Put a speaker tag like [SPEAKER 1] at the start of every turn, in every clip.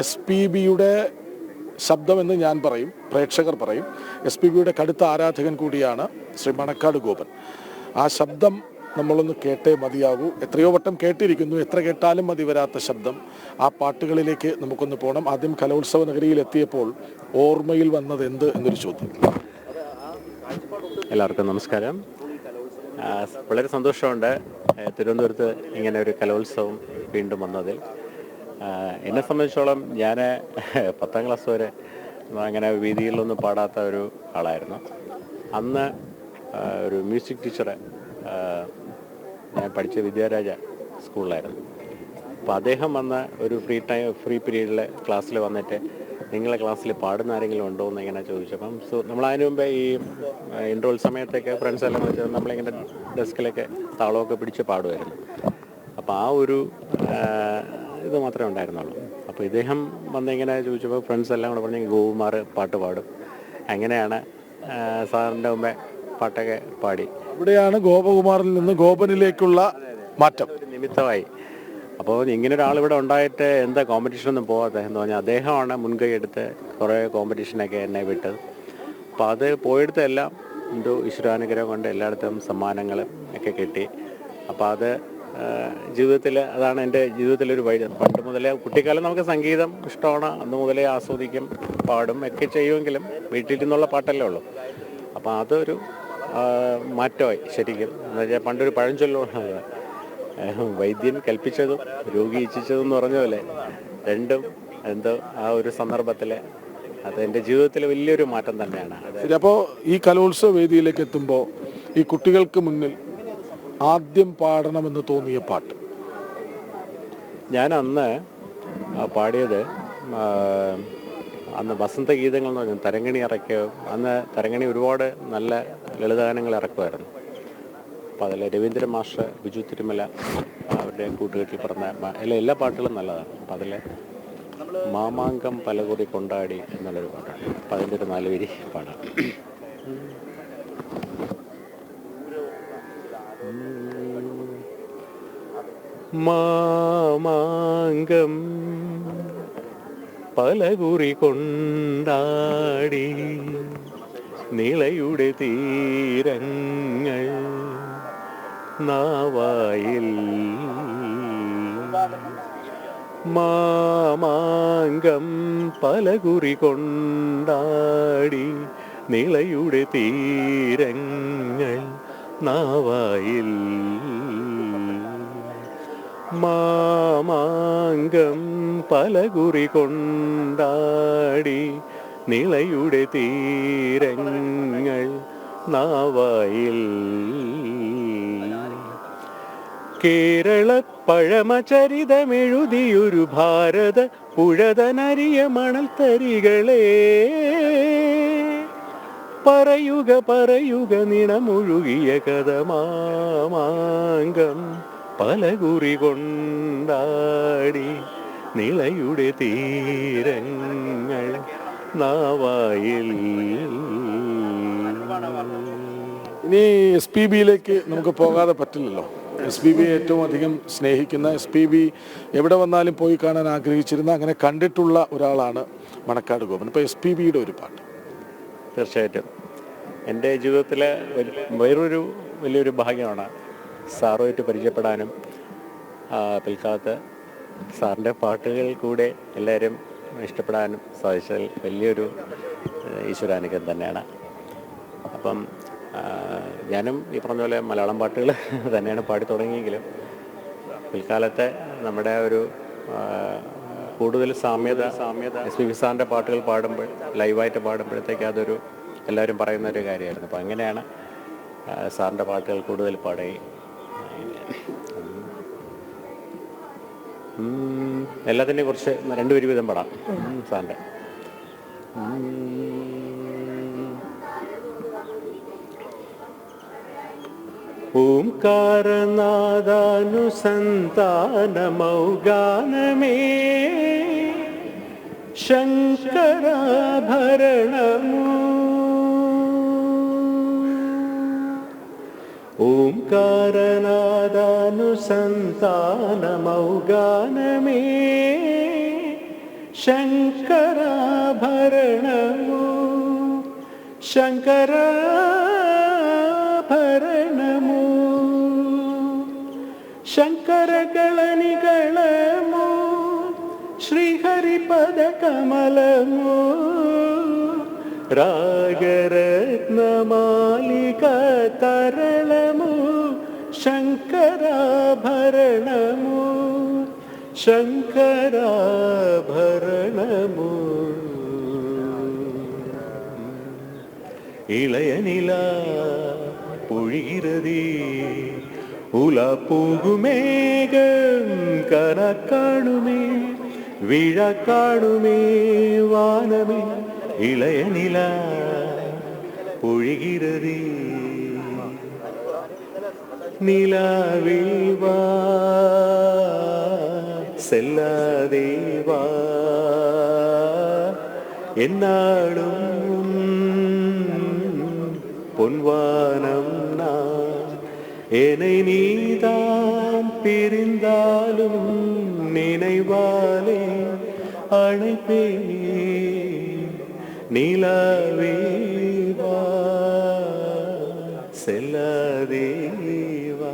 [SPEAKER 1] S P ബിയുടെ ശബ്ദമെന്ന് ഞാൻ പറയും പ്രേക്ഷകർ പറയും. എസ് പി ബിയുടെ കടുത്ത ആരാധകൻ കൂടിയാണ് ശ്രീ മണക്കാട് ഗോപൻ. ആ ശബ്ദം നമ്മളൊന്ന് കേട്ടേ മതിയാകൂ. എത്രയോ വട്ടം കേട്ടിരിക്കുന്നു എത്ര കേട്ടാലും മതി വരാത്ത ശബ്ദം. ആ പാട്ടുകളിലേക്ക് നമുക്കൊന്ന് പോകണം ആദ്യം കലോത്സവ നഗരിയിൽ എത്തിയപ്പോൾ ഓർമ്മയിൽ വന്നത് എന്ത് എന്നൊരു ചോദ്യം.
[SPEAKER 2] എല്ലാവർക്കും നമസ്കാരം. വളരെ സന്തോഷമുണ്ട് തിരുവനന്തപുരത്ത് ഇങ്ങനെ ഒരു കലോത്സവം വീണ്ടും വന്നതിൽ. എന്നെ സംബന്ധിച്ചോളം ഞാൻ പത്താം ക്ലാസ് വരെ അങ്ങനെ വീതിയിലൊന്നും പാടാത്ത ഒരു ആളായിരുന്നു. അന്ന് ഒരു മ്യൂസിക് ടീച്ചറെ ഞാൻ പഠിച്ച വിദ്യാരാജ സ്കൂളിലായിരുന്നു. അപ്പോൾ അദ്ദേഹം വന്ന ഒരു ഫ്രീ ടൈം ഫ്രീ പീരീഡിൽ ക്ലാസ്സിൽ വന്നിട്ട് നിങ്ങളെ ക്ലാസ്സിൽ പാടുന്ന ആരെങ്കിലും ഉണ്ടോ എന്ന് ഇങ്ങനെ ചോദിച്ചപ്പം സോ നമ്മൾ അതിന് മുമ്പേ ഈ ഇൻട്രോൾ സമയത്തൊക്കെ ഫ്രണ്ട്സ് എല്ലാം വെച്ച് നമ്മളിങ്ങനെ ഡെസ്കിലൊക്കെ താളമൊക്കെ പിടിച്ച് പാടുമായിരുന്നു അപ്പോൾ ആ ഒരു ഇത് മാത്രമേ ഉണ്ടായിരുന്നുള്ളൂ. അപ്പോൾ ഇദ്ദേഹം വന്നിങ്ങനെ ചോദിച്ചപ്പോൾ ഫ്രണ്ട്സ് എല്ലാം കൂടെ പറഞ്ഞ് ഗോകുമാർ പാട്ട് പാടും. അങ്ങനെയാണ് സാറിന്റെ മുമ്പേ പാട്ടൊക്കെ പാടി?
[SPEAKER 1] ഇവിടെയാണ് ഗോപകുമാറിൽ നിന്ന് ഗോപനിലേക്കുള്ള മാറ്റം.
[SPEAKER 2] നിമിത്തമായി. അപ്പോൾ ഇങ്ങനെ ഒരാൾ ഇവിടെ ഉണ്ടായിട്ട് എന്താ കോമ്പറ്റീഷനൊന്നും പോകാത്ത എന്ന് പറഞ്ഞാൽ അദ്ദേഹമാണ് മുൻകൈ എടുത്ത് കുറേ കോമ്പറ്റീഷനൊക്കെ എന്നെ വിട്ടത്. അപ്പോൾ അത് പോയെടുത്തെല്ലാം എന്തോ ഈശ്വരാനുഗ്രഹം കൊണ്ട് എല്ലായിടത്തും സമ്മാനങ്ങൾ ഒക്കെ കിട്ടി. അപ്പോൾ അത് ജീവിതത്തിൽ അതാണ് എന്റെ ജീവിതത്തിലൊരു വഴി. പണ്ട് മുതലേ കുട്ടിക്കാലം നമുക്ക് സംഗീതം ഇഷ്ടമാണ്. അന്ന് മുതലേ ആസ്വദിക്കും പാടും ഒക്കെ ചെയ്യുമെങ്കിലും വീട്ടിൽ നിന്നുള്ള പാട്ടല്ലേ ഉള്ളൂ. അപ്പോൾ അതൊരു മാറ്റമായി ശരിക്കും. എന്ന് വെച്ചാൽ പണ്ടൊരു പഴഞ്ചൊല്ലുള്ള വൈദ്യൻ കൽപ്പിച്ചതും രോഗി ഇച്ഛിച്ചതും എന്ന് പറഞ്ഞ പോലെ രണ്ടും എന്തോ ആ ഒരു സന്ദർഭത്തിൽ അത് എന്റെ ജീവിതത്തിൽ വലിയൊരു മാറ്റം തന്നെയാണ്.
[SPEAKER 1] അപ്പോൾ ഈ കലോത്സവ വേദിയിലേക്ക് എത്തുമ്പോൾ ഈ കുട്ടികൾക്ക് മുന്നിൽ ആദ്യം പാടണമെന്ന് തോന്നിയ പാട്ട്.
[SPEAKER 2] ഞാൻ അന്ന് പാടിയത് അന്ന് വസന്തഗീതങ്ങൾ എന്ന് പറഞ്ഞു തരങ്കണി ഇറക്കിയ അന്ന് തരങ്കണി ഒരുപാട് നല്ല ലളിതഗാനങ്ങൾ ഇറക്കുമായിരുന്നു. അപ്പോൾ അതിൽ രവീന്ദ്ര മാഷ് ബിജു തിരുമല അവരുടെ കൂട്ടുകെട്ടിൽ പറഞ്ഞ എല്ലാ എല്ലാ പാട്ടുകളും നല്ലതാണ്. അപ്പോൾ അതിൽ മാമാങ്കം പലകുറി കൊണ്ടാടി എന്നുള്ളൊരു പാട്ടാണ്. അപ്പോൾ അതിന്റെ ഒരു നാല് വരി പാടാം മാമാങ്കം പലകുറി കൊണ്ടാടി നിളയുടെ തീരങ്ങൾ നാവായിൽ. മാമാങ്കം പലകുറി കൊണ്ടാടി നിളയുടെ തീരങ്ങൾ നാവായിൽ. മാമാങ്കം പലകുറി കൊണ്ടാടി നിളയുടെ തീരങ്ങൾ നാവായിൽ. കേരള പഴമചരിതമെഴുതിയൊരു ഭാരത പുഴതനരിയ മണൽത്തരികളെ. പറയുക പറയുക നിണമൊഴുകിയ കഥ മാമാങ്കം പലകുറി കൊണ്ടാടി നിളയുടെ തീരങ്ങൾ നാവായിൽ.
[SPEAKER 1] ഇനി എസ് പി ബിയിലേക്ക് നമുക്ക് പോകാതെ പറ്റില്ലല്ലോ. എസ് പി ബി ഏറ്റവും അധികം സ്നേഹിക്കുന്ന എസ് പി ബി എവിടെ വന്നാലും പോയി കാണാൻ ആഗ്രഹിച്ചിരുന്ന അങ്ങനെ കണ്ടിട്ടുള്ള ഒരാളാണ് മണക്കാട് ഗോപൻ. ഇപ്പോൾ എസ് പി ബിയുടെ ഒരു പാട്ട്.
[SPEAKER 2] തീർച്ചയായിട്ടും. എന്റെ ജീവിതത്തിലെ വേറൊരു വലിയൊരു ഭാഗ്യമാണ് സാറുമായിട്ട് പരിചയപ്പെടാനും പിൽക്കാലത്ത് സാറിന്റെ പാട്ടുകൾ കൂടെ എല്ലാവരും ഇഷ്ടപ്പെടാനും സാധിച്ചതിൽ വലിയൊരു ഈശ്വരാനുഗ്രഹം തന്നെയാണ്. അപ്പം ഞാനും ഈ പറഞ്ഞ പോലെ മലയാളം പാട്ടുകൾ തന്നെയാണ് പാടി തുടങ്ങിയെങ്കിലും പിൽക്കാലത്തെ നമ്മുടെ ഒരു കൂടുതൽ സാമ്യത സാമ്യത എസ് പി സാറിന്റെ പാട്ടുകൾ പാടുമ്പോൾ ലൈവായിട്ട് പാടുമ്പോഴത്തേക്ക് അതൊരു എല്ലാവരും പറയുന്ന ഒരു കാര്യമായിരുന്നു. അപ്പോൾ അങ്ങനെയാണ് സാറിന്റെ പാട്ടുകൾ കൂടുതൽ പാടുകയും എല്ലാത്തിനെ കുറിച്ച് രണ്ടുപേരും വീതം പാടാം. സാറിന്റെ. ഓംകാരനാദാനുസന്താനമൗഗാനമേ ശങ്കരാഭരണമു ഓംകാരനാദാനുസന്താനമൗഗാനമേ ശങ്കരാഭരണമോ ശങ്കരാഭരണമോ ശ്രീഹരിപദ കമലമോ രാഗരത്നമാലിക തരളമോ ശങ്കരാഭരണമോ ശങ്കരാഭരണമോ இளைய நிலா பொழிகிறதே உலா போகுமேகம் கன காணுமே விழா காணுமே வானமே இளைய நிலா பொழிகிறதே. நிலாவேவா செல்லாதேவா என்னாலும் பொன்வானம் நான் என்னை நீ பிரிந்தாலும் நினைவாலே அழைப்பே நிலாவேவா செல்லாதேவா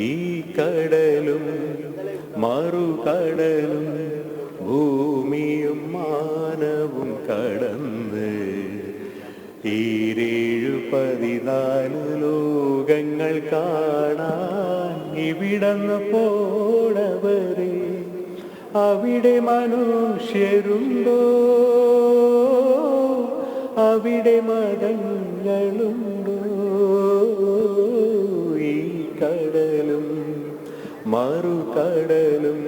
[SPEAKER 2] ഈ കടലും മറുകടലും ഭൂമിയും മാനവും കടന്ന് ഈരേഴു പതിനാല് ലോകങ്ങൾ കാണാൻ ഇവിടന്ന് പോണവരെ? അവിടെ മനുഷ്യരുണ്ടോ? അവിടെ മതങ്ങളുണ്ടോ ഈ കടലും മറുകടലും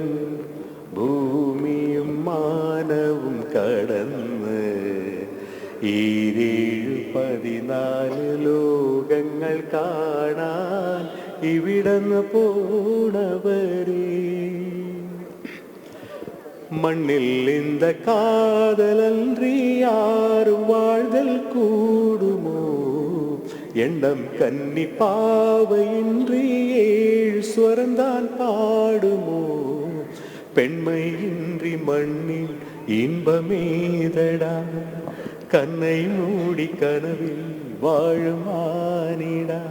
[SPEAKER 2] ഭൂമിയും മാനവും കടന്ന് ഈരേഴു പതിനാല് ലോകങ്ങൾ കാണാൻ ഇവിടന്ന് പോണവരേ மண்ணில் இந்த காதலன்றி யாரும் வாழ்தல் கூடுமோ எண்ணம் கன்னி பாவையின்றி ஏழு ஸ்வரந்தான் பாடுமோ பெண்மையின்றி மண்ணில் இன்பமேதடா கண்ணை மூடி கனவில் வாழும் ஆனிடா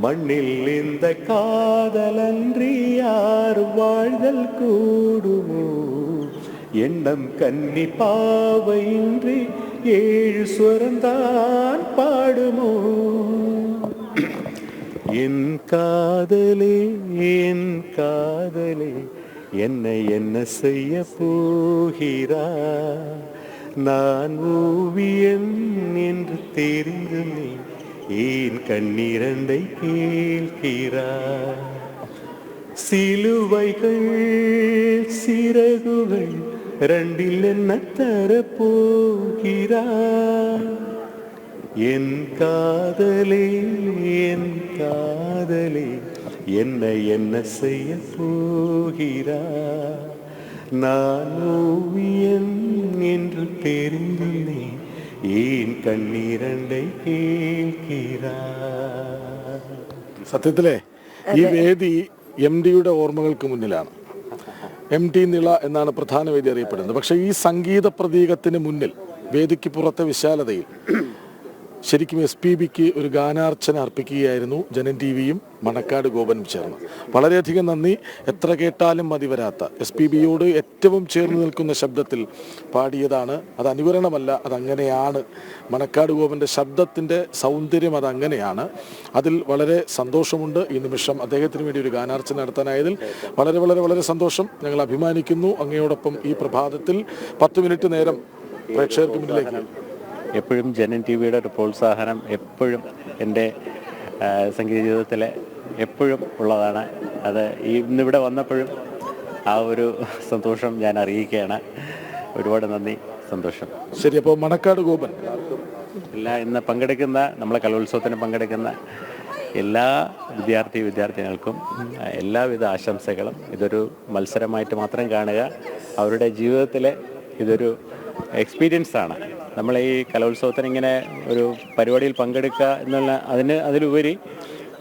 [SPEAKER 2] மண்ணில் இந்த காதலன்றி யாரும் வாழ்தல் கூடுமோ? எண்ணம் கன்னி பாவையின்றி ஏழு சுரந்தான் பாடுமோ? என் காதலே என் காதலே என்னை என்ன செய்ய போகிறா? நான் ஓவியன் என்று தெரிந்து நீ ஏன் கண்ணீரண்டை கேள்கிறார் சிலுவைகள் சிறகுகள் ரெண்டில் என்ன தரப்போகிறார்? என் காதலே என் காதலே என்னை என்ன செய்ய போகிறார்? நான் ஓவியன் என்று தெரிந்தேன் ஏன் கண்ணீரண்டை கேட்கிறா
[SPEAKER 1] സത്യത്തിലെ ഈ വേദി എം ഡിയുടെ ഓർമ്മകൾക്ക് മുന്നിലാണ് എം ടി നിള എന്നാണ് പ്രധാന വേദി അറിയപ്പെടുന്നത് പക്ഷേ ഈ സംഗീത പ്രതീകത്തിന് മുന്നിൽ വേദിക്ക് പുറത്തെ വിശാലതയിൽ ശരിക്കും എസ് പി ബിക്ക് ഒരു ഗാനാർച്ചന അർപ്പിക്കുകയായിരുന്നു ജനൻ ടി വിയും മണക്കാട് ഗോപനും ചേർന്ന്. വളരെയധികം നന്ദി. എത്ര കേട്ടാലും മതി വരാത്ത. എസ് പി ബിയോട് ഏറ്റവും ചേർന്ന് നിൽക്കുന്ന ശബ്ദത്തിൽ പാടിയതാണ്. അത് അനുകരണമല്ല അതങ്ങനെയാണ് മണക്കാട് ഗോപന്റെ ശബ്ദത്തിന്റെ സൗന്ദര്യം അതങ്ങനെയാണ് അതിൽ വളരെ സന്തോഷമുണ്ട് ഈ നിമിഷം. അദ്ദേഹത്തിന് വേണ്ടി ഒരു ഗാനാർച്ചന നടത്താനായതിൽ വളരെ വളരെ വളരെ സന്തോഷം. ഞങ്ങൾ അഭിമാനിക്കുന്നു. അങ്ങയോടൊപ്പം ഈ പ്രഭാതത്തിൽ പത്ത് മിനിറ്റ് നേരം പ്രേക്ഷകർക്ക് മുന്നിലേക്ക്
[SPEAKER 2] എപ്പോഴും ജനൻ ടി വിയുടെ ഒരു പ്രോത്സാഹനം എപ്പോഴും എന്റെ സംഗീത ജീവിതത്തിൽ എപ്പോഴും ഉള്ളതാണ്. അത് ഈ ഇന്നിവിടെ വന്നപ്പോഴും ആ ഒരു സന്തോഷം ഞാൻ അറിയിക്കുകയാണ്. ഒരുപാട് നന്ദി സന്തോഷം.
[SPEAKER 1] ശരി അപ്പോൾ മണക്കാട് ഗോപൻ.
[SPEAKER 2] എല്ലാ ഇന്ന് പങ്കെടുക്കുന്ന നമ്മളെ കലോത്സവത്തിന് പങ്കെടുക്കുന്ന എല്ലാ വിദ്യാർത്ഥി വിദ്യാർത്ഥിനികൾക്കും എല്ലാവിധ ആശംസകളും. ഇതൊരു മത്സരമായിട്ട് മാത്രം കാണുക. അവരുടെ ജീവിതത്തിലെ ഇതൊരു എക്സ്പീരിയൻസ് ആണ്. നമ്മൾ ഈ കലോത്സവത്തിന് ഇങ്ങനെ ഒരു പരിപാടിയിൽ പങ്കെടുക്കുക എന്നുള്ള അതിന് അതിലുപരി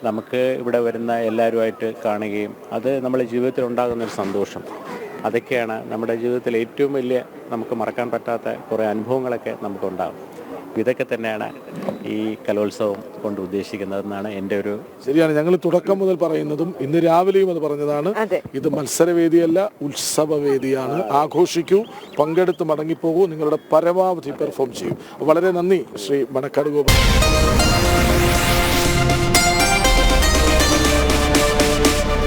[SPEAKER 2] നമുക്ക് ഇവിടെ വരുന്ന എല്ലാവരുമായിട്ട് കാണുകയും അത് നമ്മുടെ ജീവിതത്തിൽ ഉണ്ടാകുന്ന ഒരു സന്തോഷം. അതൊക്കെയാണ് നമ്മുടെ ജീവിതത്തിൽ ഏറ്റവും വലിയ നമുക്ക് മറക്കാൻ പറ്റാത്ത കുറേ അനുഭവങ്ങളൊക്കെ നമുക്കുണ്ടാകും. ഇതൊക്കെ തന്നെയാണ് ഈ കലോത്സവം കൊണ്ട് ഉദ്ദേശിക്കുന്നതെന്നാണ് എന്റെ ഒരു
[SPEAKER 1] ശരിയാണ് ഞങ്ങൾ തുടക്കം മുതൽ പറയുന്നതും ഇന്ന് രാവിലെയും അത് പറഞ്ഞതാണ്. ഇത് മത്സരവേദിയല്ല ഉത്സവവേദിയാണ്. ആഘോഷിക്കൂ പങ്കെടുത്ത് മടങ്ങിപ്പോകൂ നിങ്ങളുടെ പരമാവധി പെർഫോം ചെയ്യൂ. വളരെ നന്ദി ശ്രീ മണക്കാട് ഗോപാൽ